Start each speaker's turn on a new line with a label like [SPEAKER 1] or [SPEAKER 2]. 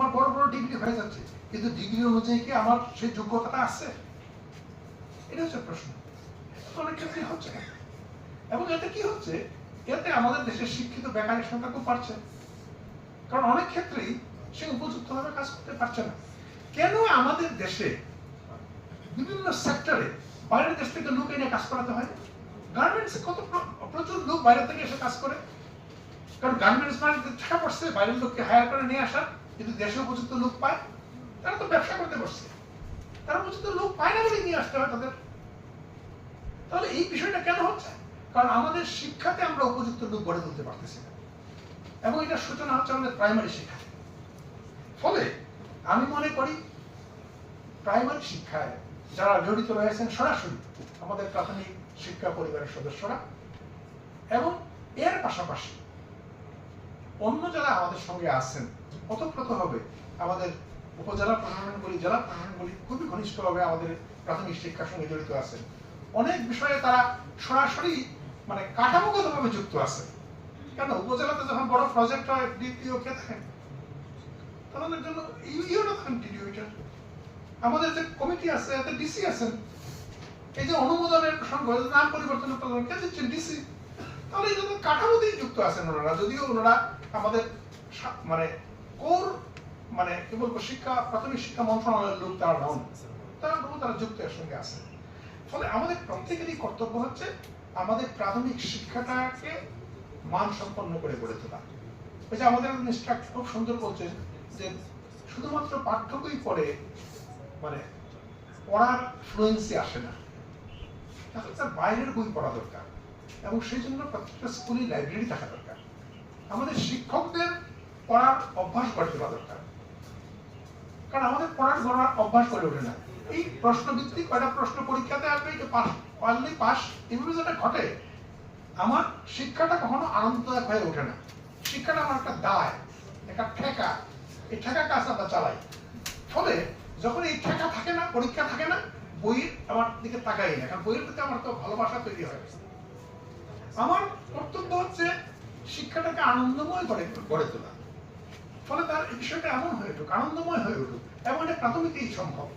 [SPEAKER 1] আমার বড় বড় ডিগ্রি হয়ে যাচ্ছে। কিন্তু ডিগ্রি অনুযায়ী কি আমার সেই যোগ্যতাটা আছে? এটা হচ্ছে প্রশ্ন। অনেক ক্ষেত্রেই হচ্ছে। এবং এতে কি হচ্ছে? এতে আমাদের দেশের শিক্ষিত বেকারের সংখ্যা খুব বাড়ছে। কারণ অনেক ক্ষেত্রেই সে উপযুক্তভাবে কাজ করতে পারছে না। কেন আমাদের দেশে বিভিন্ন সেক্টরে বাইরের দেশ থেকে লোক এনে কাজ করাতে হয়? গার্মেন্টস কত প্রচুর লোক বাইরে থেকে এসে কাজ করে। কারণ গার্মেন্টস মানে টাকা পড়ছে, বাইরের লোককে হায়ার করে নিয়ে আসা, কিন্তু দেশে উপযুক্ত লোক পায় তারা তো ব্যবসা করতে পারছে তারা উপযুক্ত লোক পায় না বলে নিয়ে আসতে হয় তাদের। তাহলে এই বিষয়টা কেন হচ্ছে? কারণ আমাদের শিক্ষাতে আমরা উপযুক্ত লোক গড়ে তুলতে পারতেছি না। এবং এটা সূচনা হচ্ছে আমাদের প্রাইমারি শিক্ষা। ফলে আমি মনে করি প্রাইমারি শিক্ষায় যারা জড়িত রয়েছেন সরাসরি আমাদের প্রাথমিক শিক্ষা পরিবারের সদস্যরা এবং এর পাশাপাশি অন্য যারা আমাদের সঙ্গে আছেন ওতপ্রোতভাবে আমাদের উপজেলা প্রশাসনগুলি জেলা প্রশাসনগুলি খুবই ঘনিষ্ঠভাবে আমাদের প্রাথমিক শিক্ষার সঙ্গে জড়িত আছেন। অনেক বিষয়ে তারা সরাসরি মানে কাঠামোগতভাবে যুক্ত আছে কেন? উপজেলাতে যখন বড় প্রজেক্ট হয় ডিপিও কে থাকেন তাদের জন্য ইউনিও থাকেন ডিডিওটার আমাদের যে কমিটি আছে, এতে ডিসি আছেন। এই যে অনুমোদনের প্রসঙ্গ নাম পরিবর্তনের প্রসঙ্গ ডিসি তাহলে এই জন্য কাঠামোতেই যুক্ত আছেন ওনারা। যদিও ওনারা আমাদের মানে কোর মানে কি বলব, শিক্ষা, প্রাথমিক শিক্ষা মন্ত্রণালয়ের লোক তারা নন। তারা তবু তারা যুক্ত এর সঙ্গে আছে ফলে আমাদের প্রত্যেকেরই কর্তব্য হচ্ছে আমাদের প্রাথমিক শিক্ষাটাকে মান সম্পন্ন করে গড়ে তোলা। ওই যে আমাদের ইনস্ট্রাক্ট খুব সুন্দর বলছেন যে শুধুমাত্র পাঠ্য বই পড়ে মানে পড়ার ফ্লুয়েন্সি আসে না। তার বাইরের বই পড়া দরকার। এবং সেই জন্য প্রত্যেকটা স্কুলে লাইব্রেরি থাকা দরকার। আমাদের শিক্ষকদের পড়ার অভ্যাস গড়ে তোলা দরকার। কারণ আমাদের পড়ার গড়ার অভ্যাস করে ওঠে না। এই প্রশ্ন ভিত্তিক কয়টা প্রশ্ন পরীক্ষাতে আসবে যে পাস, পারলেই পাস, এভাবে যেটা ঘটে, আমার শিক্ষাটা কখনো আনন্দদায়ক হয়ে ওঠে না। শিক্ষাটা আমার একটা দায়, একটা ঠেকা। এই ঠেকা কাজ আমরা চালাই। ফলে যখন এই ঠেকা থাকে না, পরীক্ষা থাকে না, বইয়ের আমার দিকে তাকাই না। কারণ বইয়ের প্রতি আমার তো ভালোবাসা তৈরি হয় আমার কর্তব্য হচ্ছে শিক্ষাটাকে আনন্দময় করে গড়ে তোলা। ফলে তার বিষয়টা এমন হয়ে উঠুক, আনন্দময় হয়ে উঠুক, এমন প্রাথমিকই সম্ভব।